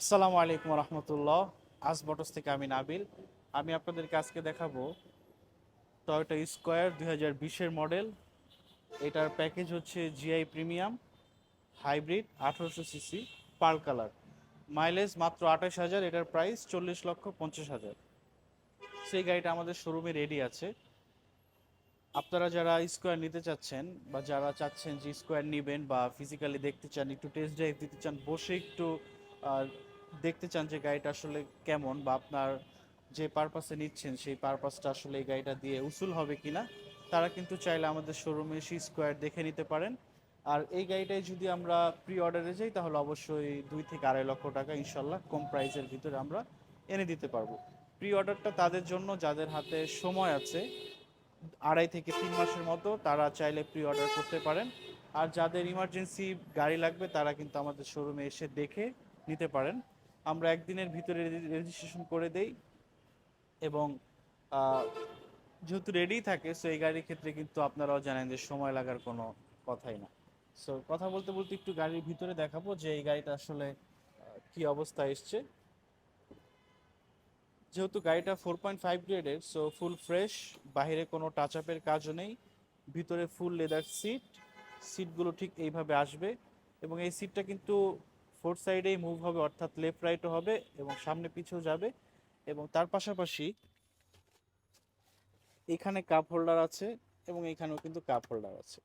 আসসালামু আলাইকুম রহমতুল্লাহ আজ বটস থেকে আমি নাবিল। আমি আপনাদেরকে আজকে দেখাবো টয়োটা স্কোয়ার দুই হাজার বিশের মডেল। এটার প্যাকেজ হচ্ছে জিআই প্রিমিয়াম হাইব্রিড আঠারোশো সিসি পার কালার। মাইলেজ মাত্র আঠাশ হাজার এটার প্রাইস চল্লিশ লক্ষ পঞ্চাশ হাজার। সেই গাড়িটা আমাদের শোরুমে রেডি আছে। আপনারা যারা স্কোয়ার নিতে চাচ্ছেন বা যারা চাচ্ছেন যে স্কোয়ার নেবেন বা ফিজিক্যালি দেখতে চান একটু টেস্ট ড্রাইভ দিতে চান বসে একটু আহ, দেখতে চান যে গাড়িটা আসলে কেমন বা আপনার যে পারপাসে নিচ্ছেন, সেই পারপাসটা আসলে এই গাড়িটা দিয়ে উসুল হবে কিনা, তারা কিন্তু চাইলে আমাদের শোরুমে সি স্কোয়ার দেখে নিতে পারেন। আর এই গাড়িটাই যদি আমরা প্রি অর্ডারে যাই, তাহলে অবশ্যই দুই থেকে আড়াই লক্ষ টাকা ইনশাল্লাহ কম প্রাইসের ভিতরে আমরা এনে দিতে পারব। প্রি অর্ডারটা তাদের জন্য, যাদের হাতে সময় আছে, আড়াই থেকে তিন মাসের মতো, তারা চাইলে প্রি অর্ডার করতে পারেন। আর যাদের ইমার্জেন্সি গাড়ি লাগবে, তারা কিন্তু আমাদের শোরুমে এসে দেখে নিতে পারেন। আমরা একদিনের ভিতরে রেজিস্ট্রেশন করে দেই এবং যেহেতু রেডি থাকে সো এই গাড়ির ক্ষেত্রে কিন্তু আপনারাও জানেন যে সময় লাগার কোনো কথাই না। সো কথা বলতে বলতে একটু গাড়ির ভিতরে দেখাবো যে এই গাড়িটা আসলে কি অবস্থায় এসছে। যেহেতু গাড়িটা ফোর পয়েন্ট ফাইভ গ্রেডের সো ফুল ফ্রেশ বাইরে কোনো টাচ আপের কাজও নেই, ভিতরে ফুল লেদার সিট সিটগুলো ঠিক এইভাবে আসবে এবং এই সিটটা কিন্তু ফোর সাইডেই মুভ হবে, অর্থাৎ লেফট রাইটও হবে এবং সামনে পিছেও যাবে এবং তার পাশাপাশি এখানে কাপ হোল্ডার আছে এবং এখানেও কিন্তু কাপ হোল্ডার আছে।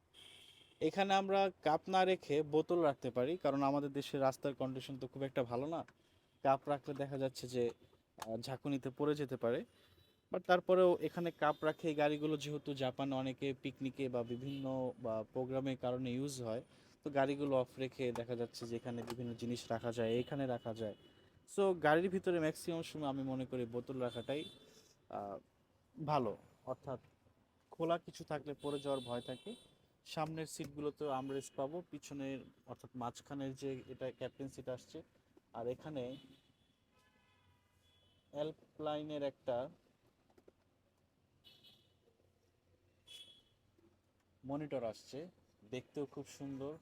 এখানে আমরা কাপ না রেখে বোতল রাখতে পারি, কারণ আমাদের দেশের রাস্তার কন্ডিশন তো খুব একটা ভালো না। কাপ রাখলে দেখা যাচ্ছে যে ঝাঁকুনিতে পড়ে যেতে পারে। বাট তারপরেও এখানে কাপ রাখে এই গাড়িগুলো, যেহেতু জাপানে অনেকে পিকনিকে বা বিভিন্ন, বা প্রোগ্রামের কারণে ইউজ হয়। তো গাড়িগুলো অফ রেখে দেখা যাচ্ছে যে এখানে বিভিন্ন জিনিস রাখা যায়, এখানে রাখা যায়। সো গাড়ির ভিতরে ম্যাক্সিমাম সময় আমি মনে করি বোতল রাখাটাই ভালো। অর্থাৎ খোলা কিছু থাকলে পড়ে যাওয়ার ভয় থাকে। সামনের সিটগুলোতেও আমরেস্ট পাবো। পিছনের, অর্থাৎ মাঝখানের যে এটা ক্যাপ্টেন সিট আসছে। আর এখানে অ্যালপলাইনের একটা মনিটর আসছে। দেখতেও খুব সুন্দর।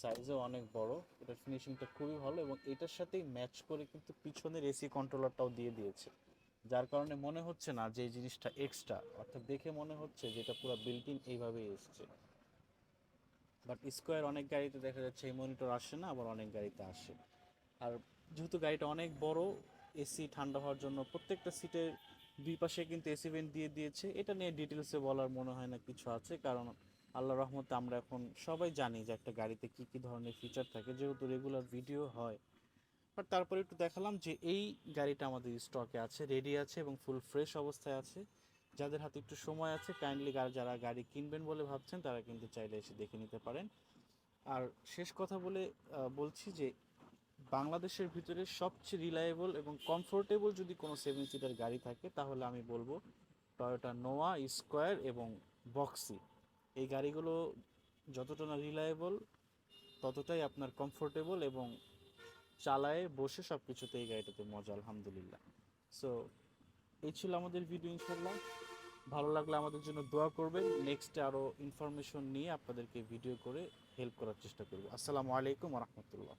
সাইজও অনেক বড়। এটার ফিনিশিংটা খুবই ভালো এবং এটার সাথেই ম্যাচ করে কিন্তু পিছনের এসি কন্ট্রোলারটাও দিয়ে দিয়েছে। যার কারণে মনে হচ্ছে না যে এই জিনিসটা এক্সট্রা অর্থাৎ দেখে মনে হচ্ছে যে এটা পুরো বিল্ট ইন এইভাবেই এসছে। বাট স্কোয়ার অনেক গাড়িতে দেখা যাচ্ছে এই মনিটর আসে না, আবার অনেক গাড়িতে আসে। আর যেহেতু গাড়িটা অনেক বড় এসি ঠান্ডা হওয়ার জন্য প্রত্যেকটা সিটের দুই পাশে কিন্তু এসি ভেন্ট দিয়ে দিয়েছে। এটা নিয়ে ডিটেলসে বলার মনে হয় না কিছু আছে, কারণ আল্লাহ রহমতে আমরা এখন সবাই জানি যে একটা গাড়িতে কি কি ধরনের ফিচার থাকে, যেহেতু রেগুলার ভিডিও হয়। বাট তারপরে একটু দেখালাম যে এই গাড়িটা আমাদের স্টকে আছে রেডি আছে এবং ফুল ফ্রেশ অবস্থায় আছে। যাদের হাতে একটু সময় আছে কাইন্ডলি যারা গাড়ি কিনবেন বলে ভাবছেন, তারা কিন্তু চাইলে এসে দেখে নিতে পারেন। আর শেষ কথা বলে বলছি যে বাংলাদেশের ভিতরে সবচেয়ে রিলায়েবল এবং কমফোর্টেবল যদি কোনো সেভেন সিটার গাড়ি থাকে, তাহলে আমি বলব টয়োটা নোয়া স্কোয়ার এবং বক্সি এই গাড়িগুলো যতটা না রিলায়েবল ততটাই আপনার কমফোর্টেবল এবং চালায় বসে সব কিছুতে এই গাড়িটাতে মজা, আলহামদুলিল্লাহ। সো এই ছিল আমাদের ভিডিও ইনশাল্লাহ ভালো লাগলে আমাদের জন্য দোয়া করবেন। নেক্সট আরও ইনফরমেশন নিয়ে আপনাদেরকে ভিডিও করে হেল্প করার চেষ্টা করব। আসসালামু আলাইকুম রহমতুল্লাহ।